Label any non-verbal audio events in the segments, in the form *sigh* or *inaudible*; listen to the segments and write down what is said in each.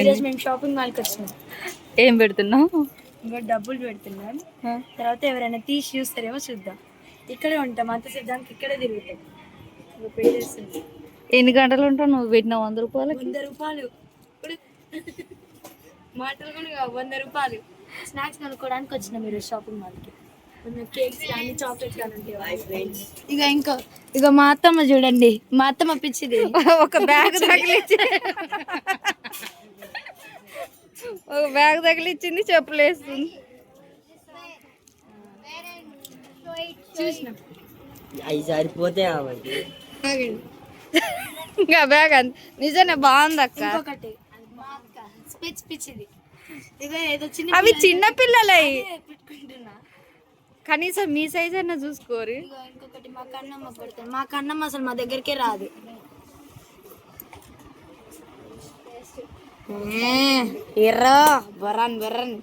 ఈరోజు మేము షాపింగ్ మాల్కి వచ్చినాం. ఏం పెడుతున్నావు? ఇంకా డబ్బులు పెడుతున్నాం. తర్వాత ఎవరైనా తీసి చూస్తారేమో చూద్దాం. ఇక్కడే ఉంటాం అంత సిద్ధానికి ఇక్కడే తిరుగుతాం. పే చేస్తున్నాం. ఎన్ని గంటలు ఉంటావు? నువ్వు పెట్టిన వంద రూపాయలకి? వంద రూపాయలు. ఇప్పుడు మాటలు కూడా కావు, వంద రూపాయలు. స్నాక్స్ కొనుక్కోవడానికి వచ్చినాం ఈరోజు షాపింగ్ మాల్కి. కేక్స్ కానీ చాక్లెట్స్ కానీ ఇక ఇంకా ఇక మా అత్తమ్మ చూడండి. మా అత్తమ్మ పిచ్చిది. *laughs* ఒక బ్యాగ్ తగిలిచ్చి *laughs* ఒక బ్యాగ్ తగిలిచ్చింది చెప్పులు వేస్తుంది. అవి సరిపోతే ఇంకా బ్యాగ్ అంత నిజమే బాగుంది అక్క. అవి చిన్న పిల్లలై. కనీసం మీ సైజ్ అయినా చూసుకోరు ఇంకొకటి మా కన్నమ్మ మా కన్నమ్మ అసలు మా దగ్గరికే రాదు. ఎర్రా బరాన్ బరాన్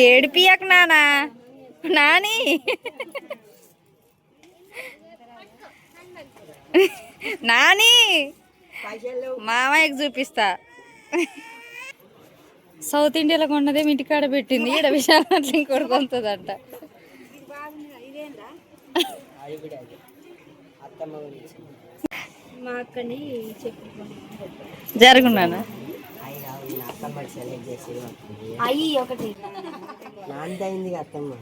ఏడిపియక నానా? నాని? నాని? మామయ్యకి చూపిస్తా. సౌత్ ఇండియాలో కొన్నదే ఇంటికాడ పెట్టింది. ఇక్కడ విశాలంట్లో ఇంకోటి కొంతదంట అది కూడా అది అత్తమ్మ గురించి మా అక్కని చెప్పు. జరుగున్నాను? అయ్యి ఒకటి. అత్తమ్మ.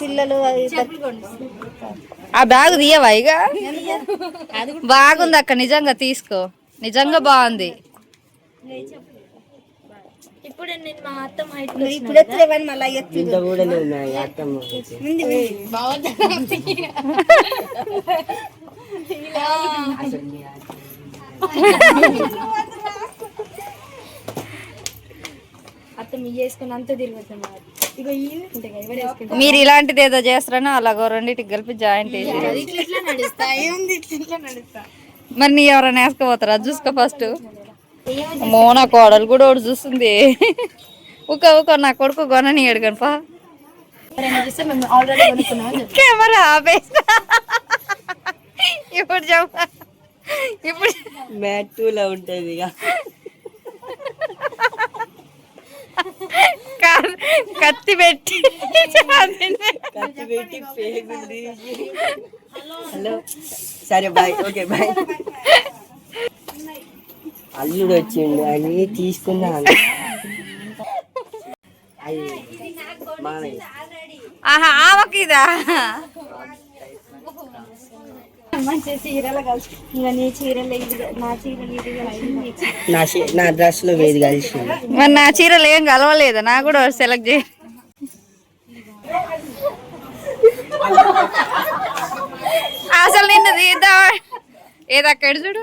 పిల్లలు ఆ బ్యాగ్ తీయవా ఇక బాగుంది అక్క నిజంగా తీసుకో. నిజంగా బాగుంది. ఇప్పుడు నేను మా అత్తమ్మ హైట్ ఇప్పుడు మళ్ళీ ఇంత కూడా నా అత్తమ్మ అత్తమ్మ అంతా మీరు. ఇలాంటిది ఏదో చేస్తారని అలాగో రెండింటికి కలిపి జాయింట్ మరి నీ ఎవరైనా వేసుకోపోతారా? చూసుకో ఫస్ట్ అమ్మో నా కోడలు కూడా ఒకటి చూస్తుంది. ఊక ఊక నా కొడుకు కొనని అడిగాను పా. ఎవరైనా చూస్తే మేము ఆల్రెడీ కొనుక్కున్నాం అని చెప్తాం. కెమెరా ఆపేస్తా. ఇప్పుడు చెప్ప. ఇప్పుడు మ్యాట్ టూలో ఉంటుంది ఇక. కత్తి పెట్టి కత్తి హలో సరే బాయ్ ఓకే బాయ్ అల్లుడు వచ్చిండు అన్ని తీసుకున్నాను ఆహా ఇది నా డ్రెస్లో వేది కలిసి మరి నా చీరలు ఏం కలవలేదు? నా కూడా సెలెక్ట్ చేయి. అసలు నిన్ను తీద్దాం. ఏదక్కడ చూడు.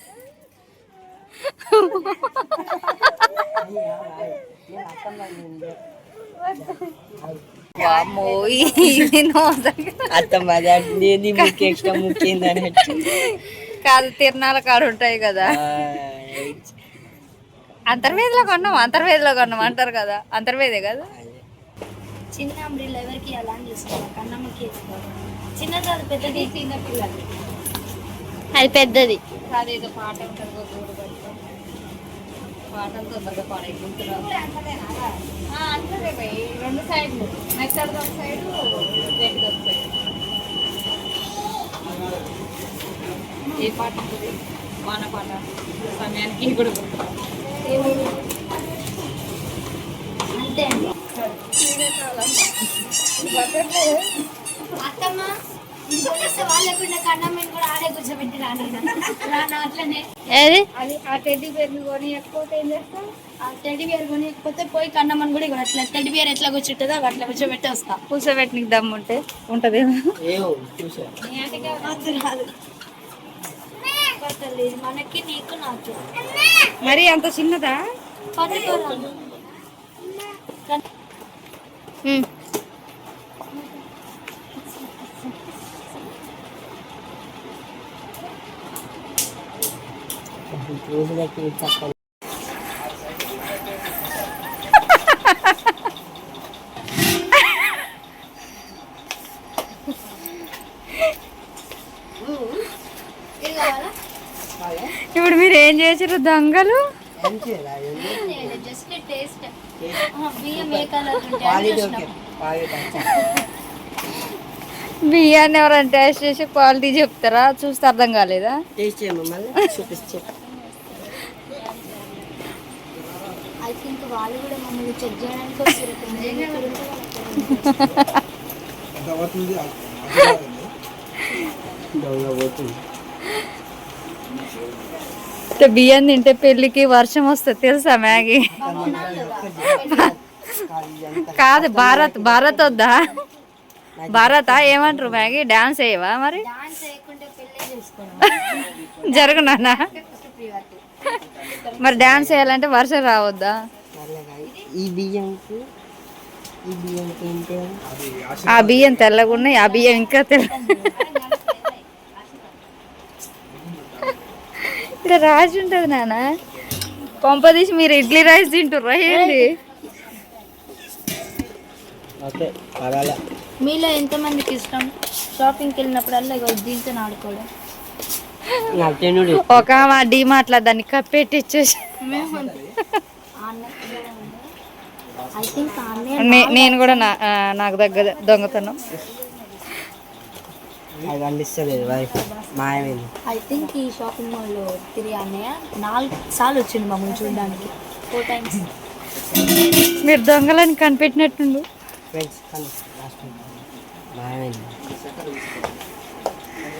కాదు తిరణాల కాడ ఉంటాయి కదా. అంతర్వేదిలో కొన్నాం అంతర్వేదిలో కొన్నాం అంటారు కదా. అంతర్వేదే కదా? చిన్న అంబ్రిల్ ఎవరికి అలా కన్నమ్మకి చిన్నది అది పెద్దది. చిన్న పిల్లలు అది పెద్దది. అదేదో పాట ఉంటుంది పాటలు తొందరగా పాడైపోతున్నారు. అంటే రెండు సైడ్లు. మెత్తడి ఒక సైడ్ ఒక సైడ్. ఏ పాట ఉంటుంది వాన పాట. సమయానికి కూడా. అంతే అండి. అత్తమ్మ పోలీసు వాళ్ళకుండా కన్నమ్మని కూడా ఆడే కూర్చోబెట్టి రాను రాను అట్లనే. ఏది? అది ఆ టెడ్డీ బేర్ కొని ఎక్కపోతే ఏం చేస్తాం? ఆ టెడ్డీ బేర్ కొని ఎక్కపోతే పోయి కన్నమ్మని కూడా ఇక్కడ అట్లా టెడ్డీ బేర్ ఎట్లా కూర్చుంటుందో అవి అట్లా కూర్చోబెట్టి వస్తా. కూర్చోబెట్టి నీకు దమ్ము ఉంటే ఉంటది మనకి నీకు నాకు. మరి అంత చిన్నదా? పట్టుకోరాదు రోజు బట్టి తక్కువ ఇది కావాలా ఇప్పుడు మీరు ఏం చేసారు దొంగలు. బియ్యాన్ని ఎవరైనా టేస్ట్ చేసి క్వాలిటీ చెప్తారా? చూస్తే అర్థం కాలేదా? టేస్ట్ చూపిస్తే ఐ థింక్ వాళ్ళు కూడా మమ్మల్ని చెక్ చేయడానికి వచ్చారు. బియ్యం తింటే పెళ్ళికి వర్షం వస్తుంది తెలుసా మ్యాగీ? కాదు భారత్ భారత్ వద్దా? భారత? ఏమంటారు మ్యాగీ? డాన్స్ వేయవా మరి? జరుగునా మరి డాన్స్ వేయాలంటే వర్షం రావద్దా? ఈ బియ్యంకి ఈ బియ్యంకి ఏంటి ఆ బియ్యం తెల్లగా ఉన్నాయి ఆ బియ్యం ఇంకా తెల్ల ఇక్కడ రాసి ఉంటుంది నాన్న. పంపదీసి మీరు ఇడ్లీ రైస్ తింటుర్రా ఏంటి మీలో ఎంతమందికి ఇష్టం? షాపింగ్కి వెళ్ళినప్పుడల్లా ఇగో దీంతో ఆడుకోవడం. ఒక మా డీమార్ట్లో దాన్ని కప్పెట్టి ఇచ్చేసి నేను కూడా నాకు దగ్గర దొంగతనం. వైఫ్ మాయమైంది. ఐ థింక్ ఈ షాపింగ్ మాల్లో తిరిగి అన్నయ్య నాలుగు సార్లు వచ్చింది మమ్మల్ని చూడడానికి. ఫోర్ టైమ్స్ మీరు దొంగలని కనిపెట్టినట్టుండు. మాయమైంది.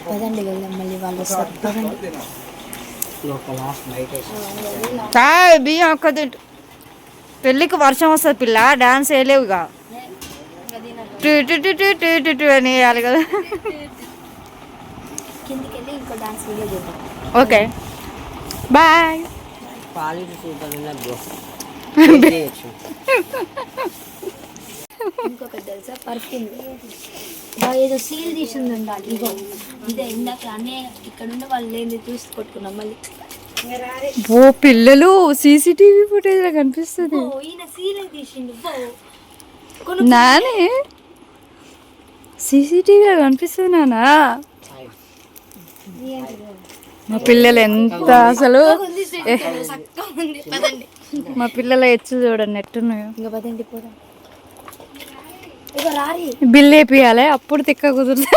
పదండి వెళ్దాం మళ్ళీ వాళ్ళు వస్తారు. బియ్యం ఒక్క తింటు. పెళ్ళికి వర్షం వస్తుంది పిల్ల డాన్స్ వేయలేవుగా టు టు టు టు టు టు టు అని వేయాలి కదా. కిందికి వెళ్ళి ఇంకో డాన్స్ వీడియో చేద్దాం. ఓకే. బాయ్. ఉన్న *laughs* తెలుసా? పర్ఫ్యూమ్ ఏదో సీల్ తీసింది ఉండాలి. ఇగో ఇదే ఇందాక అన్నయ్య ఇక్కడ ఉండే వాళ్ళు లేని చూసి కొట్టుకున్నాం మళ్ళీ. ఓ పిల్లలు సీసీటీవీ ఫుటేజ్లో కనిపిస్తుంది నానే? సీసీటీవీలో కనిపిస్తుంది నానా? మా పిల్లలు ఎంత అసలు? మా పిల్లల ఎచ్చు చూడండి ఎట్టున్నాయో. బిల్ వేపియాలి అప్పుడు తిక్క కుదురుతుంది.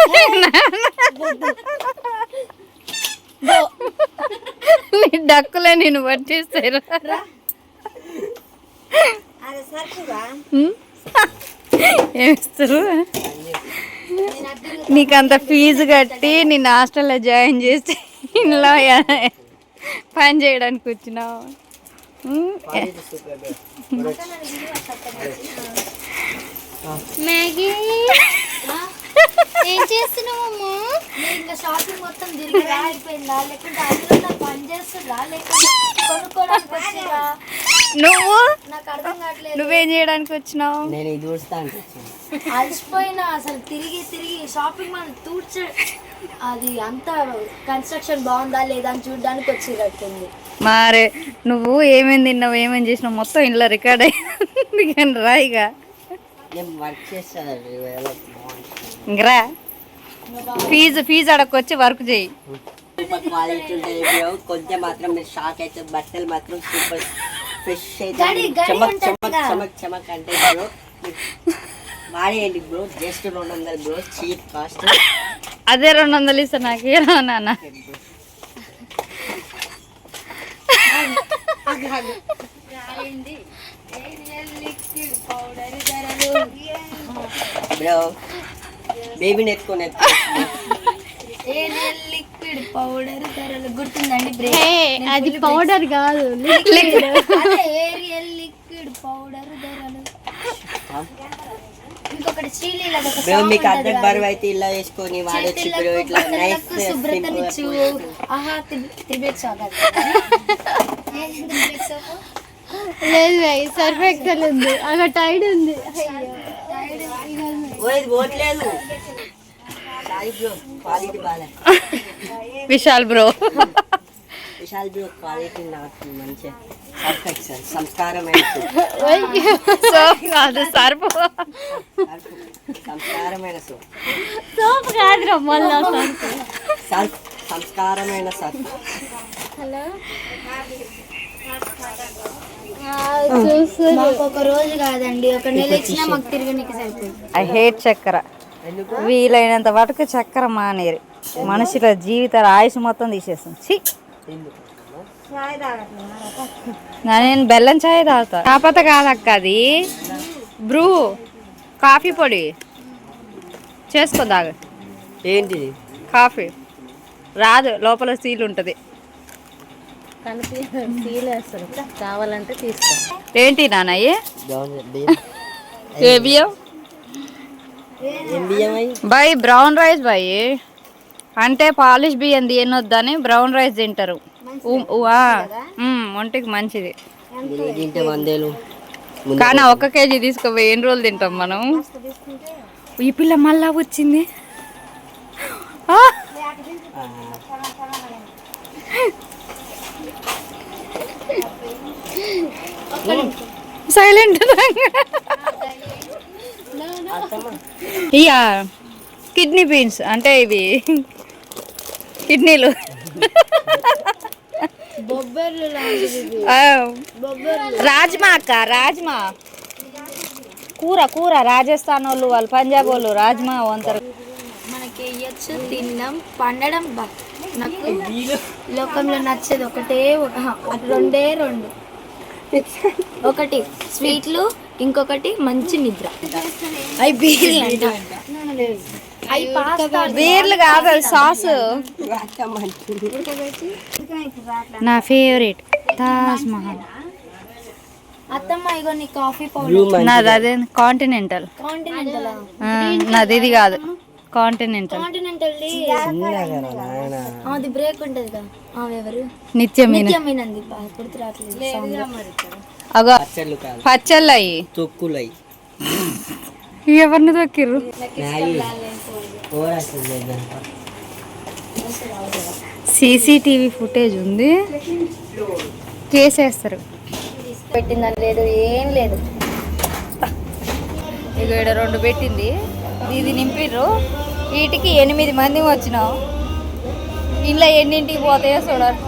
*laughs* నీ డక్కులే నేను పట్టిస్తారా ఏమిస్తారు నీకు అంత ఫీజు కట్టి నేను హాస్టల్లో జాయిన్ చేసి ఇంట్లో పని చేయడానికి వచ్చినావు. మ్యాగీ. ఏం చేస్తున్నావమ్మా ఇంకా షాపింగ్ మొత్తం తిరిగి అయిపోయిందా లేకుంటే అందులో నాకు పని చేస్తుందా? లేకుంటే కొనుక్కోవడానికి వచ్చిరా నువ్వు? నాకు అర్థం కావట్లేదు. నువ్వేం చేయడానికి వచ్చినావు? నేను ఇది చూస్తా అనిపించింది అలసిపోయినా అసలు తిరిగి తిరిగి షాపింగ్ మాల్ తూర్చ అది అంత కన్స్ట్రక్షన్ బాగుందా లేదా అని చూడడానికి వచ్చినట్టుంది. మారే నువ్వు ఏమేమి తిన్నావు ఏమేమి చేసినావు మొత్తం ఇంట్లో రికార్డ్ అయ్యింది. కానీ రాయిగా నేను వర్క్ చేస్తాను ఇంకరా ఫీజు ఫీజు అడగొచ్చి వర్క్ చేయి. సూపర్ క్వాలిటీ కొంచెం మాత్రం మీరు షాక్ అయితే బట్టలు మాత్రం సూపర్. ఫ్రెష్ అయితే చమక్ చమక్. చమక్ చమక్ అంటే బ్రో వాడేయండి బ్రో? జస్ట్ రెండు వందలు బ్రో. Cheap cost. అదే రెండు వందలు ఇస్తా నాకు. ఏమో నాన్న. బ్రో బేబీని ఎత్తుకొని లిక్విడ్ పౌడర్ ధరలు గుర్తుందండి బ్రేక్ అది పౌడర్ కాదు ఏరియల్ లిక్విడ్ పౌడర్ ధరలు ఇంకొకటి శ్రీలీల మీకు. బరువు అయితే ఇలా వేసుకొని వాడొచ్చి ఇట్లా నైస్ బట్టలకు శుభ్రతనిచ్చు. ఆహా త్రిబేక్ సాగు త్రిబేక్ సాగు లేదు భయ్ సర్ఫ్ ఎక్సెల్ ఉంది. అక్కడ టైడ్ ఉంది. పోట్లేదు సాయి బ్రో క్వాలిటీ బాగా Vishal bro. Vishal bro quality నాకు సార్. సంస్కారమైన soup. సోప్ కాదు సర్ఫ్ సంస్కారమైన సోప్. సోప్ కాదురా మళ్ళా సర్ఫ్ సంస్కారమైన సర్ఫ్ మాకు ఒక రోజు కాదండి ఒక నెల ఇచ్చినా మాకు తిరగనికి సరిపోయింది ఐ హేట్ చక్కెర. వీలైనంత వరకు చక్కెర మానేరు. మనుషుల జీవితాల ఆయుష్ మొత్తం తీసేస్తుంది నేను బెల్లం చాయ్ తాగుతా. కాకపోతే కాదక్క అది. బ్రూ కాఫీ పొడి. చేసుకో దాగ ఏంటిది? కాఫీ. రాదు లోపల సీల్ ఉంటుంది. కావాలంటే తీసుకో. ఏంటి నాన్నయ్య బియ్యం ఏ బియ్యం? Buy brown rice buy. అంటే పాలిష్ బియ్యం తినొద్దని బ్రౌన్ రైస్ తింటారు. ఒంటికి మంచిది. కానీ ఒక్క కేజీ తీసుకోపోయి ఎన్ని రోజులు తింటాం మనం? ఈ పిల్ల మళ్ళా వచ్చింది. ఆ! సైలెంట్. ఇయా కిడ్నీ బీన్స్ అంటే ఇవి కిడ్నీలు. రాజ్మా అక్క రాజ్మా. కూర కూర రాజస్థాన్ వాళ్ళు వాళ్ళు పంజాబ్ వాళ్ళు రాజ్మా వంతరు. మనకి తినడం పండడం బా. నాకు లోకంలో నచ్చేది ఒకటే రెండే రెండు. ఒకటి స్వీట్లు ఇంకొకటి మంచి నిద్ర. అవి బీర్లు కాదు అది సాస్. నా ఫేవరెట్ తాజ్ మహల్. అత్తమ్మ ఇగో నీ కాఫీ పౌడర్. నాది అదే కాంటినెంటల్ కాంటినెంటల్ నాది ఇది కాదు కాంటినెంటల్ కాంటినెంటల్ అది బ్రేక్ ఉంటది కదా ఎవరు? నిత్యం గుర్తు రావట్లేదు. అగో పచ్చళ్ళు కాదు. పచ్చళ్ళు అయ్యి తొక్కులు అయ్యి ఎవరిని ఇదంతా. సీసీటీవీ ఫుటేజ్ ఉంది. కేసేస్తారు. పెట్టిందని లేదు ఏం లేదు. ఇక ఇక్కడ రెండు పెట్టింది. ఇది నింపిర్రు. వీటికి ఎనిమిది మంది వచ్చినాం. ఇంట్లో ఎన్నింటికి పోతాయో చూడాలి.